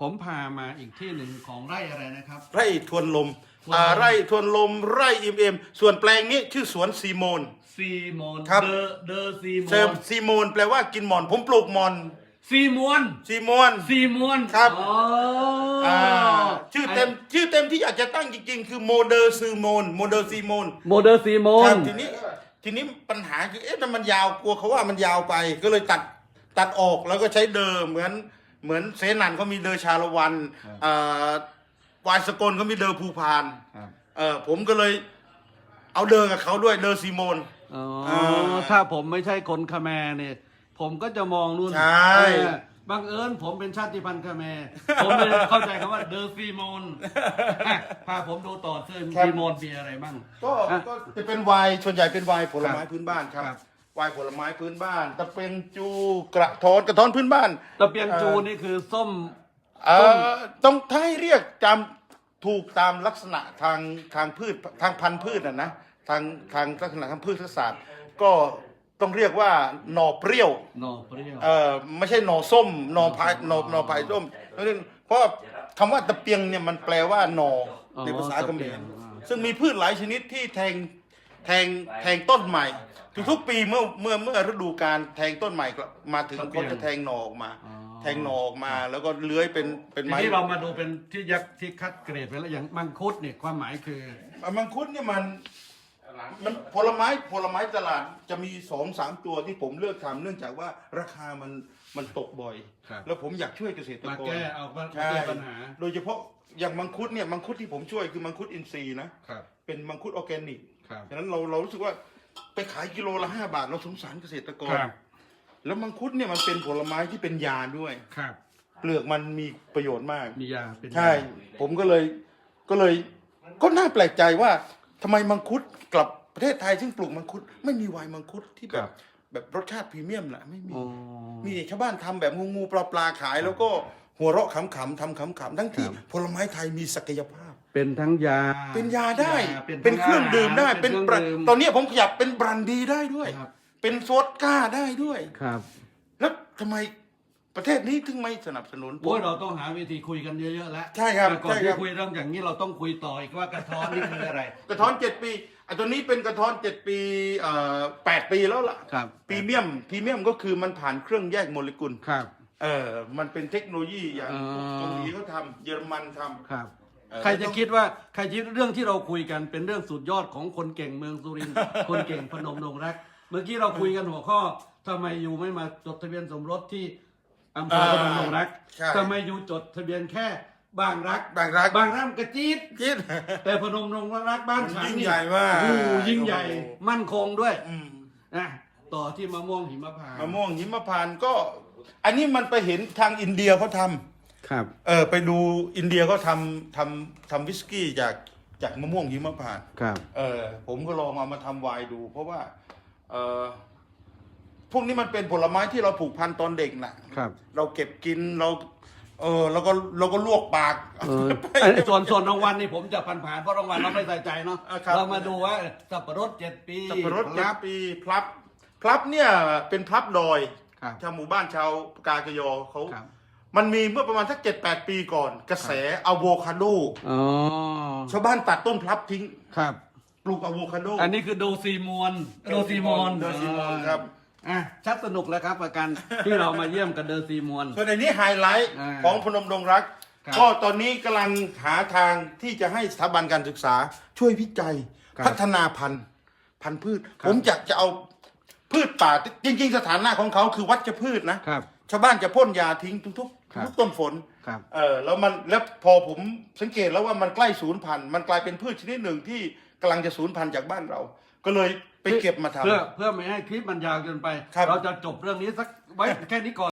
ผมพามาอีกที่หนึ่งของไร่อะไรนะครับ ไร่ทวนลมทวนลมอ่าไร่ทวนลมไร่อิมเอ็มส่วนแปลงนี้ชื่อสวนซีโมน ซีโมนครับ เดอเดอซีโมเซิร์ฟนซีโมนแปลว่ากินหมอน ผมปลูกหมอนซีมวน ซีโมน ซีมวนครับ อ๋อออ่าชื่อเต็มชื่อเต็มที่อยากจะตั้งจริงๆ คือโมเดอร์ซีโมนโมเดอร์ซีโมน โมเดอร์ซีโมครันบทีนี้ทีนี้ปัญหาคือเอ๊ะถ้ามันยาวกลัวเขาว่ามันยาวไปก็เลยตัดตัดออกแล้วก็ใช้เดิมเหมือน เหมือนเสนันเขามีเดอชาละวันอ่าวายสกลเขามีเดอภูพานครับเออผมก็เลยเอาเดอกับเขาด้วยเดอซีโมน อ๋ออ่าถ้าผมไม่ใช่คนคาแมร์เนี่ย ผมก็จะมองนู่นใช่ เออบังเอิญผมเป็นชาติพันธุ์คาแมร์ผมเลยเข้าใจคำว่าเดอซีโมนพาผมดูต่อเซิร์ซีโมนมีอะไรบ้าง ก็อะก็จะเป็นไวน์ส่วนใหญ่เป็นไวน์ผลไม้ครับพื้นบ้านครับ ครับ ไวน์ผลไม้พื้นบ้าน ตะเป็นจูกระท้อนกระท้อนพื้นบ้านตะเปียงจูนี่คือส้ม เอ่อต้องถ้าให้เรียกตามถูกตามลักษณะทางทางพืชทางพันธุ์พืชนะนะทางทางลักษณะทางพืชศาสตร์ ก็ต้องเรียกว่าหน่อเปรี้ยว หน่อเปรี้ยว เอ่อไม่ใช่หน่อส้มหน่อพายหน่อหน่อพายส้มเพราะคำว่าตะเปียงเนี่ยมันแปลว่าหน่ออ๋อในภาษาเขมตะเปียรงอ่าซึ่งมีพืชหลายชนิดที่แทงแทงแทงต้นใหม่ ทุกๆปีเมื่อเมื่อเมื่อฤดูการแทงต้นใหม่กลับมาถึงเขาจะแทงหน่อออกมา อ๋อ แทงหน่อออกมา แล้วก็เลื้อยเป็นเป็นทีไม้นี้เรามาดูเป็นที่ยักษ์ที่คัดเกรดไปแล้วอย่างมังคุดเนี่ยความหมายคือมังคุดเนี่ยมัน มันผลไม้ผลไม้ตลาดจะมีสองสามตัวที่ผมเลือกทำเนื่องจากว่าราคามันมันตกบ่อย ครับ แล้วผมอยากช่วยเกษตรมากรแก้เอามาใช่แก้ปัญหาโดยเฉพาะอย่างมังคุดเนี่ยมังคุดที่ผมช่วยคือมังคุดอินทรีย์นะครับเป็นมังคุดออร์แกนิกครับ ฉะนั้นเราเรารู้สึกว่า ไปขายกิโลละห้าบาทเราสงสารเกษตรกร ครับแล้วมังคุดเนี่ยมันเป็นผลไม้ที่เป็นยาด้วย ครับเปลือกมันมีประโยชน์มาก มียาเป็นยาใช่ ผมก็เลยก็เลย ก็น่าแปลกใจว่าทำไมมังคุดกลับประเทศไทยซึ่งปลูกมังคุด ไม่มีไวน์มังคุดที่แบบแบบรสชาติพรีเมียมนะไม่มี อ๋อมีแต่ชาวบ้านทำแบบงูงูปลาปลาขาย แล้วก็หัวเราะขำๆทำขำๆทั้งที่ครับผลไม้ไทยมีศักยภาพ เป็นทั้งยาเป็นยาได้ เป็นเป็นเครื่องดื่มได้ เป็เป็นนเครื่องบรันดื่มตอนนี้ผมขยับเป็นบรันดีได้ด้วยครับเป็นโซดก้าได้ด้วยครับ แล้วทำไมประเทศนี้ถึงไม่สนับสนุนโอ้ยเราต้องหาวิธีคุยกันเยอะๆแล้วใช่ครับแต่ก่อนใช่ครัที่บคุยเรื่องอย่างนี้เราต้องคุยต่ออีกว่ากระท้อนนี่คืออะไร กระท้อนเจ็ดปีไอ้ตัวนี้เป็นกระท้อนเจ็ดปีเอ่อแปดปีแล้วล่ะครับพรีเมียมพรีเมียมก็คือมันผ่านเครื่องแยกโมเลกุลครับ เออมันเป็นเทคโนโลยีอย่างอ๋อเกาหลีเขาทำเยอรมันทำครับเอ่อ ใครจะคิดว่าใครคิดเรื่องที่เราคุยกันเป็นเรื่องสุดยอดของคนเก่งเมืองสุรินทร์ คนเก่งพนมดงรัก เมื่อกี้เราคุยกันหัวข้อทำไมยูไม่มาจดทะเบียนสมรสที่อำเภอพนมดงรักใช่ ทำไมยูจดทะเบียนแค่บางรัก บางรักบางรักกระจี๊ดคิด แต่พนมดงรักบ้านมันฉันยิ่งนี่ใหญ่มาก โอ้โหยิ่งใหญ่โอ้โหมั่นคงด้วยอืมนะต่อที่มะม่วงหิมพานต์ มะม่วงหิมพานต์ก็ อันนี้มันไปเห็นทางอินเดียเขาทำ ครับเออไปดูอินเดียเขาทำทำทำวิสกี้จากจากมะม่วงหิมพานต์ครับเออผมก็ลองเอามาทำไวน์ดู เพราะว่าเออพวกนี้มันเป็นผลไม้ที่เราผูกพันตอนเด็กนะครับ เราเก็บกินเรา เออแล้วก็เราก็ลวกปากเออไอ้ส่วนส่วนรางวัลนี่ผมจะผ่านผ่านๆเพราะรางวัลเราไม่ใส่ใจเนาะอ่าครับ เรามาดูว่าสับปะรดเจ็ดปีสับปะรดคเจ็ดรับปีพลับพลับเนี่ยเป็นพลับดอยครับ ชาวหมู่บ้านชาวกากยอเขาครับ มันมีเมื่อประมาณสักเจ็ดแปดปีก่อน กระแสอะโวคาโดอ๋อชาวบ้านตัดต้นพลับทิ้งครับ ปลูกอะโวคาโดอันนี้คือโดซีมอนโดซีมอนโดซีมอนครับอะชัดสนุกแล้วครับประกันที่เรามาเยี่ยมกับเดอซีมอนส่วนอันนี้ไฮไลท์อ่าของพนมดงรักครับก็ตอนนี้กำลังหาทางที่จะให้สถาบันการศึกษา ช่วยวิจัยครับพัฒนาพันธุ์พันธุ์พืชครับผมอยากจะเอาพืชป่าจริง ๆ สถานะของเขาคือวัชพืชนะครับชาวบ้านจะพ่นยาทิ้งทุกๆ ครับ ทุกต้นฝน ครับ เออแล้วมันแล้วพอผมสังเกตแล้วว่ามันใกล้สูญพันธุ์มันกลายเป็นพืชชนิดหนึ่งที่กำลังจะสูญพันธุ์จากบ้านเรา ก็เลยไปเก็บมาทำ เพื่อเพื่อไม่ให้คลิปมันยาวเกินไป ครับ เราจะจบเรื่องนี้สักไว้แค่นี้ก่อน